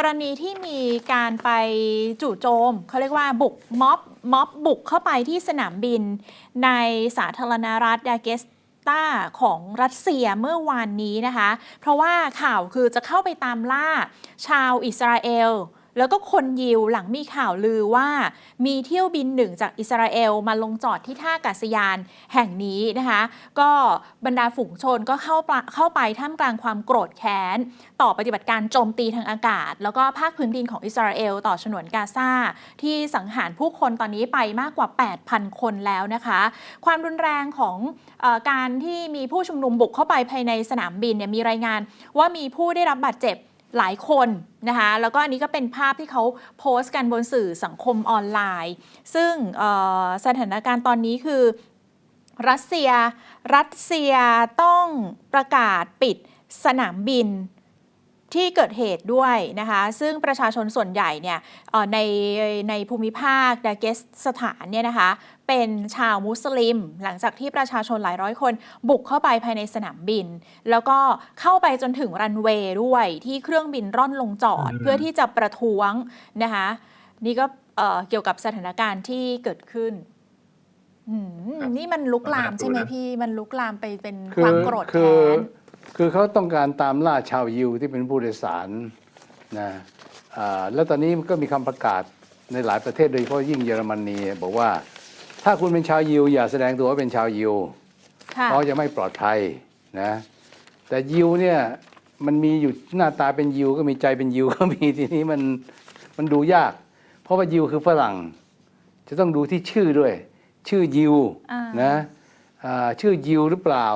กรณีที่มีการไปจู่โจมเขาเรียกว่าบุกม็อบม็อบบุกเข้าไปที่สนามบิน ในสาธารณรัฐดาเกสตาของรัสเซียเมื่อวานนี้นะคะ เพราะว่าข่าวคือจะเข้าไปตามล่าชาวอิสราเอล แล้วก็คนยิวหลังมีข่าวลือว่า มีเที่ยวบินหนึ่งจากอิสราเอลมาลงจอดที่ท่าอากาศยานแห่งนี้นะคะ ก็บรรดาฝูงชนก็เข้าเข้าไปท่ามกลางความโกรธแค้น ต่อปฏิบัติการโจมตีทางอากาศ แล้วก็ภาคพื้นดินของอิสราเอลต่อฉนวนกาซาที่สังหารผู้คนตอนนี้ไปมากกว่า 8,000 คนแล้วนะคะ ความรุนแรงของอการที่มีผู้ชุมนุมบุกเข้าไปภายในสนามบินเนี่ยมีรายงานว่ามีผู้ได้รับบาดเจ็บ หลายคนนะคะแล้วก็อันนี้ก็เป็นภาพที่เขาโพสต์กันบนสื่อสังคมออนไลน์ ซึ่งสถานการณ์ตอนนี้คือรัสเซีย รัสเซียต้องประกาศปิดสนามบินที่เกิดเหตุด้วยนะคะ ซึ่งประชาชนส่วนใหญ่เนี่ยในในภูมิภาคดาเกสสถานเนี่ยนะคะ เป็นชาวมุสลิม หลังจากที่ประชาชนหลายร้อยคน บุกเข้าไปภายในสนามบิน แล้วก็เข้าไปจนถึงรันเวย์ด้วยที่เครื่องบินร่อนลงจอดอืมเพื่อที่จะประท้วงนะคะนี่ก็เอ่อเกี่ยวกับสถานการณ์ที่เกิดขึ้นอืมนี่มันลุกลามใช่ไหมพี่ มันลุกลามไปเป็นความโกรธคืแค้อนคือเขาต้องการตามล่าชาวยิวที่เป็นผู้โดยสารนะอ่าแล้วตอนนี้มันก็มีคำประกาศในหลายประเทศโดยเฉพาะยิ่งเยอรมนีบอกว่า ถ้าคุณเป็นชาวยิว อย่าแสดงตัวว่าเป็นชาวยิวค่ะเพราะจะไม่ปลอดภัยนะแต่ยิวเนี่ยมันมีอยู่หน้าตาเป็นยิวก็มีใจเป็นยิวก็มีทีนี้มันมันดูยาก เพราะว่ายิวคือฝรั่ง จะต้องดูที่ชื่อด้วย ชื่อยิวอ่านะอ่าชื่อยิวหรือเปล่า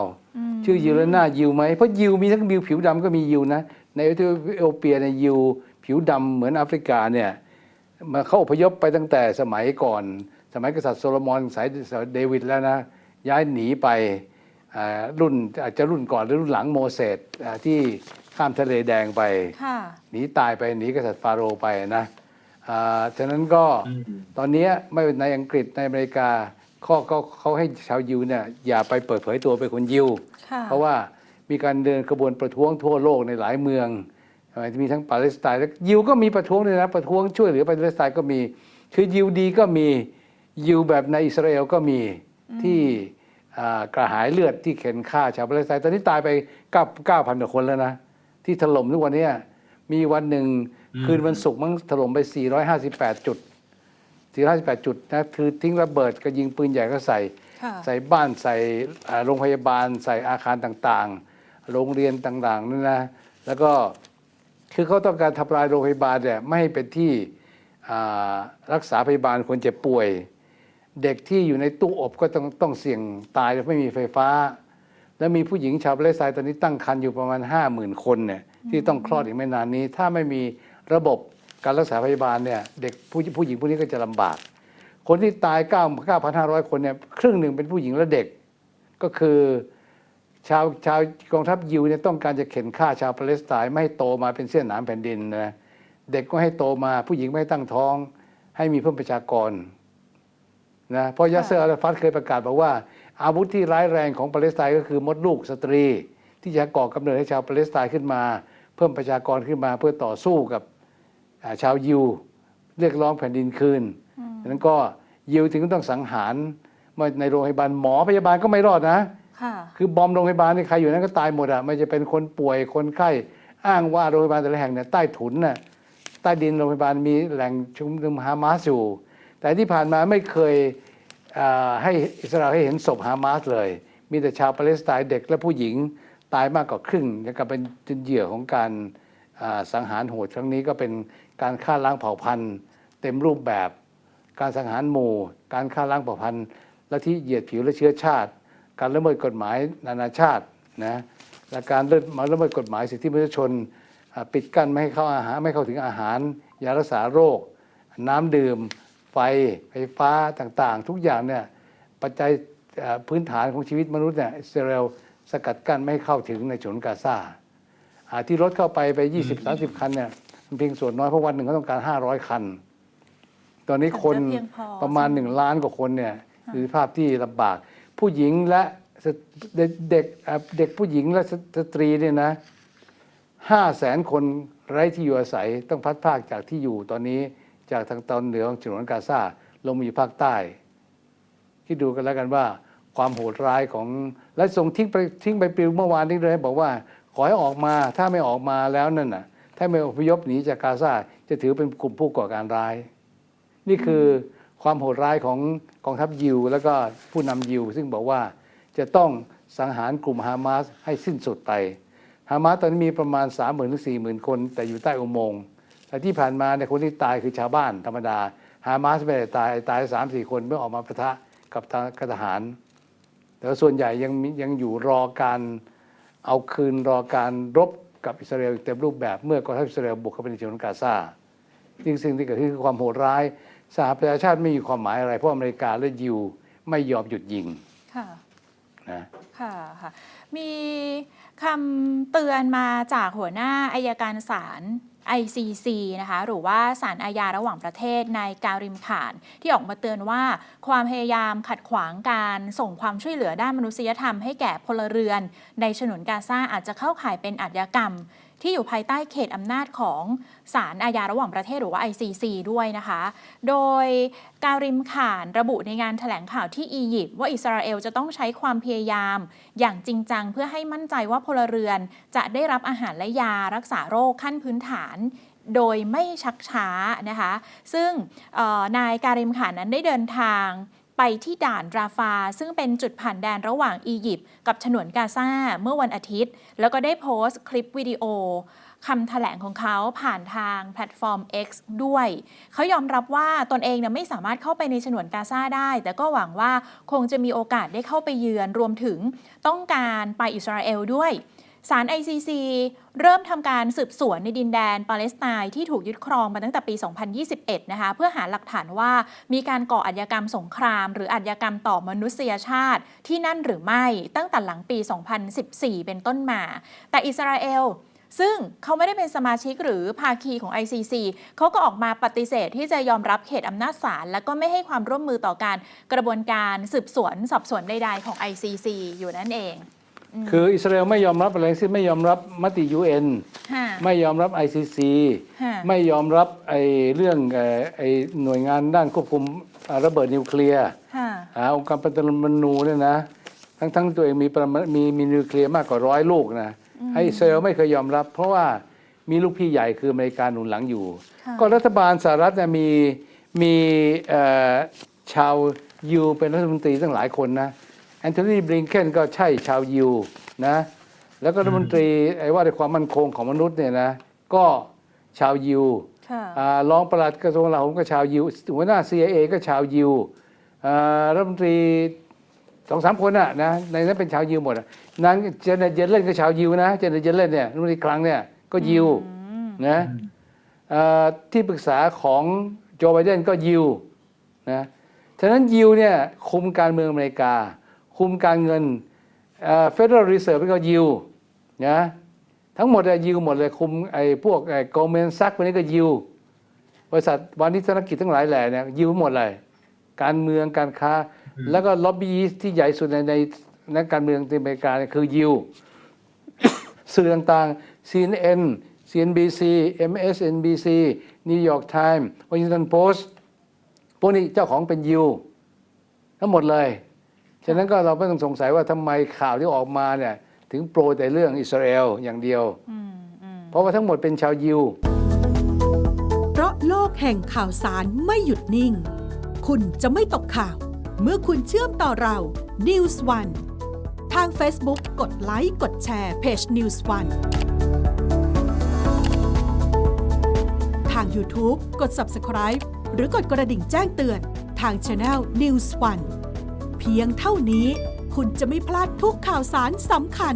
มชื่อยิวแล้วหน้ายิวไหมเพราะยิวมีทั้งยิวผิวดำก็มียิวนะในเอธิโอเปียในยยิวผิวดำเหมือนแอฟริกาเนี่ยมาเขาอพยพไปตั้งแต่สมัยก่อน สมัยกษัตริย์โซโลมอนสายเดวิดแล้วนะ ย้ายหนีไปอ่ารุ่นอาจจะรุ่นก่อนหรือรุ่นหลังโมเสสอ่าที่ข้ามทะเลแดงไปค่ะหนีตายไปหนีกษัตริย์ฟาโรห์ไปนะอ่าฉะนั้นก็อืมตอนเนี้ยไม่ว่าในอังกฤษในอเมริกาข้อเขาเขาให้ชาวยิวเนี่ยอย่าไปเปิดเผยตัวเป็นคนยิวค่ะเพราะว่ามีการเดินขบวนประท้วงทั่วโลกในหลายเมืองเอ่อมีทั้งปาเลสไตน์และยิวก็มีประท้วงด้วยนะประท้วงช่วยเหลือปาเลสไตน์ก็มี คือยิวดีก็มี ยิวแบบในอิสราเอลก็มีที่อ่ากระหายเลือดที่เข็นฆ่าชาวปาเลสไตน์ตอนนี้ตายไป9 9,000กว่าคนแล้วนะ ที่ถล่มทุกวันเนี้ยมีวันหนึ่งอืมคืนวันศุกร์มั้งถล่มไป 458 จุด 458 จุดนะคือทิ้งระเบิดก็ยิงปืนใหญ่ก็ใส่ค่ะใส่บ้านใส่อ่าโรงพยาบาล ใส่อาคารต่างๆ โรงเรียนต่างๆนั่นนะแล้วก็คือเขาต้องการทำลายโรงพยาบาลเนี่ยไม่ให้เป็นที่อ่ารักษาพยาบาลคนเจ็บป่วย เด็กที่อยู่ในตู้อบก็ต้องต้องเสี่ยงตายไม่มีไฟฟ้า แล้วมีผู้หญิงชาวปาเลสไตน์ตอนนี้ตั้งครรภ์อยู่ประมาณ 5 0,000 คนเนี่ยที่ต้องคลอดอีกไม่นานนี้ ถ้าไม่มีระบบการรักษาพยาบาลเนี่ยเด็กผู้ผู้หญิงพวกนี้ก็จะลำบาก คนที่ตาย 9 9,500 คนเนี่ยครึ่งหนึ่งเป็นผู้หญิงและเด็ก ก็คือชาวชาวกองทัพยิวเนี่ยต้องการจะเข็นฆ่าชาวปาเลสไตน์ไม่ให้โตมาเป็นเส้นหนามแผ่นดินนะเด็กก็ให้โตมาผู้หญิงไม่ให้ตั้งท้อง ให้มีเพิ่มประชากร นะเพราะยาเซอร์อาราฟัตเคยประกาศบอกว่า อาวุธที่ร้ายแรงของปาเลสไตน์ก็คือมดลูกสตรี ที่จะก่อกำเนิดให้ชาวปาเลสไตน์ขึ้นมา เพิ่มประชากรขึ้นมาเพื่อต่อสู้กับอ่าชาวยิว เรียกร้องแผ่นดินคืนดังนั้นก็ยิวถึงต้องสังหารมาในโรงพยาบาลหมอพยาบาลก็ไม่รอดนะค่ะคือบอมโรงพยาบาลนี่ใครอยู่นั้นก็ตายหมดอะไม่จะเป็นคนป่วยคนไข้อ้างว่าโรงพยาบาลแต่ละแห่งเนี่ยใต้ถุนน่ะใต้ดินโรงพยาบาลมีแหล่งชุมนุมฮามาสอยู่ แต่ที่ผ่านมาไม่เคยให้อิสราเอลให้เห็นศพฮามาสเลย มีแต่ชาวปาเลสไตน์เด็กและผู้หญิงตายมากกว่าครึ่งแล้วก็เป็นเหยื่อของการสังหารโหดครั้งนี้ก็เป็นการฆ่าล้างเผ่าพันธุ์ เต็มรูปแบบ การสังหารหมู่ การฆ่าล้างเผ่าพันธุ์และที่เหยียดผิวและเชื้อชาติ การละเมิดกฎหมายนานาชาตินะและการเลิมาละเมิดกฎหมายสิทธิมนุษยชน ปิดกั้นไม่ให้เข้าอาหารไม่เข้าถึงอาหาร ยารักษาโรค น้ำดื่ม ไฟไฟฟ้าต่างๆ ทุกอย่างเนี่ยปัจจัยเอ่อพื้นฐานของชีวิตมนุษย์เนี่ยอิสราเอลสกัดกั้นไม่ให้เข้าถึงในฉนวนกาซาอ่าที่รถเข้าไปไป 20-30 คันเนี่ยมันเพียงส่วนน้อยเพราะวันหนึ่งเขาต้องการ 500 คัน ตอนนี้คนถึงจะเพียงพอประมาณหนึ่งล้านกว่าคนเนี่ยคือภาพที่ลำบาก ผู้หญิงและสเด็กเด็กเอ่อเด็กผู้หญิงและสสตรีเนี่ยนะห้าแสนคนไร้ที่อยู่อาศัยต้องพัดพรากจากที่อยู่ตอนนี้ จากทางตอนเหนือของฉนวนกาซาลงมาอยู่ภาคใต้คิดดูกันแล้วกันว่า ความโหดร้ายของและส่งทิ้งไปทิ้งไปปลิวเมื่อวานนี้เลยบอกว่า ขอให้ออกมาถ้าไม่ออกมาแล้วนั่นน่ะ ถ้าไม่อพยพหนีจากกาซาจะถือเป็นกลุ่มผู้ก่อการร้าย นี่คือความโหดร้ายของกองทัพยิว แล้วก็ผู้นำยิว ซึ่งบอกว่าจะต้องสังหารกลุ่มฮามาสให้สิ้นสุดไปฮามาสตอนนี้มีประมาณ 3 0 0 0 0 ถึง 40,000 คน แต่อยู่ใต้อุโมงค์ แต่ที่ผ่านมาเนี่ยคนที่ตายคือชาวบ้านธรรมดาฮามาสไม่ได้ตายตายสามสี่คนเมื่อออกมาปะทะกับทางกับทหาร แต่ว่าส่วนใหญ่ยังมียังอยู่รอการเอาคืนรอการรบกับอิสราเอลเต็มรูปแบบเมื่อกองทัพอิสราเอลบุกเข้าไปในฉนวนกาซาสิ่งสิ่งที่เกิดขึ้นคือความโหดร้ายสหประชาชาติไม่มีความหมายอะไร เพราะอเมริกาและยิวไม่ยอมหยุดยิงค่ะนะค่ะค่ะมีคำเตือนมาจากหัวหน้าอายการศาล ICC นะคะหรือว่าศาลอาญาระหว่างประเทศในการิมขานที่ออกมาเตือนว่า ความพยายามขัดขวางการส่งความช่วยเหลือด้านมนุษยธรรมให้แก่พลเรือน ในฉนวนกาซาอาจจะเข้าข่ายเป็นอาชญากรรม ที่อยู่ภายใต้เขตอำนาจของศาลอาญาระหว่างประเทศหรือว่า ICC ด้วยนะคะ โดยการิมข่านระบุในงานแถลงข่าวที่อียิปต์ว่าอิสราเอลจะต้องใช้ความพยายาม อย่างจริงจังเพื่อให้มั่นใจว่าพลเรือนจะได้รับอาหารและยารักษาโรคขั้นพื้นฐานโดยไม่ชักช้านะคะ ซึ่งนายการิมข่านนั้นได้เดินทาง ไปที่ด่านราฟา ซึ่งเป็นจุดผ่านแดนระหว่างอียิปต์กับฉนวนกาซาเมื่อวันอาทิตย์ แล้วก็ได้โพสต์คลิปวิดีโอคำแถลงของเขาผ่านทางแพลตฟอร์ม X ด้วย เขายอมรับว่าตนเองเนี่ยไม่สามารถเข้าไปในฉนวนกาซาได้ แต่ก็หวังว่าคงจะมีโอกาสได้เข้าไปเยือนรวมถึงต้องการไปอิสราเอลด้วย ศาล ICC เริ่มทำการสืบสวนในดินแดนปาเลสไตน์ที่ถูกยึดครองมาตั้งแต่ปี 2021 นะคะ เพื่อหาหลักฐานว่ามีการก่ออาชญากรรมสงคราม หรืออาชญากรรมต่อมนุษยชาติที่นั่นหรือไม่ตั้งแต่หลังปี 2014 เป็นต้นมา แต่อิสราเอลซึ่งเขาไม่ได้เป็นสมาชิกหรือภาคีของ ICC เขาก็ออกมาปฏิเสธที่จะยอมรับเขตอำนาจศาลและก็ไม่ให้ความร่วมมือต่อการกระบวนการสืบสวนสอบสวนใดๆของ ICC อยู่นั่นเอง คืออิสราเอลไม่ยอมรับอะไรทั้งสิ้นไม่ยอมรับมติ UN ค่ะไม่ยอมรับ ICC ค่ะไม่ยอมรับไอ้เรื่องเอ่อไอ้หน่วยงานด้านควบคุมอ่าระเบิดนิวเคลียร์ค่ะอ่าองค์การปฏิรูปนูเนี่ยนะ ทั้งทั้งตัวเองมีปรมามีมีนิวเคลียร์มากกว่าร้อยลูกนะไอ้อิสราเอลไม่เคยยอมรับ เพราะว่ามีลูกพี่ใหญ่คืออเมริกาหนุนหลังอยู่ค่ะก็รัฐบาลสหรัฐเนี่ยมีมีเอ่อชาวยิวเป็นรัฐมนตรีตั้งหลายคนนะ แอนโทนีบลิงเคนก็ใช่ชาวยิวนะแล้วก็รัฐมนตรีไอ้ว่าในความมั่นคงของมนุษย์เนี่ยนะก็ชาวยิวค่ะอ่ารองปลัดกระทรวงกลาโหมก็ชาวยิวหัวหน้า CIA ก็ชาวยิวอ่ารัฐมนตรีสองสามคนน่ะนะในนั้นเป็นชาวยิวหมดอะนางเจเนตเยเลนก็ชาวยิวนะเจเนตเยเลนเนี่ยรัฐมนตรีคลังเนี่ยก็ยิวนะเอ่อที่ปรึกษาของโจไบเดนก็ยิวนะฉะนั้นยิวเนี่ยคุมการเมืองอเมริกา คุมการเงินเฟดเดอรัลรีเซิร์ฟก็ยิวนะทั้งหมดอะยิวหมดเลยคุมไอ้พวกไอ้โกลเมนซักพวกนี้ก็ยิวบริษัทวานิชธุรกิจทั้งหลายแหล่เนี่ยยิวหมดเลยการเมืองการค้า แล้วก็ล็อบบี้ที่ใหญ่สุดในในนักการเมืองในอเมริกาเนี่ยคือยิวสื่อต่างๆ CNN CNBC MSNBC New York Times Washington Post พวกนี้เจ้าของเป็นยิวทั้งหมดเลย ฉะนั้นก็เราไม่ต้องสงสัยว่าทำไมข่าวที่ออกมาเนี่ยถึงโปรยแต่เรื่องอิสราเอลอย่างเดียวอืมอืมเพราะว่าทั้งหมดเป็นชาวยิว เพราะโลกแห่งข่าวสารไม่หยุดนิ่ง คุณจะไม่ตกข่าว เมื่อคุณเชื่อมต่อเรา News One ทาง Facebook กดไลค์กดแชร์เพจ News One ทาง YouTube กด Subscribe หรือกดกระดิ่งแจ้งเตือนทาง Channel News One เพียงเท่านี้ คุณจะไม่พลาดทุกข่าวสารสำคัญ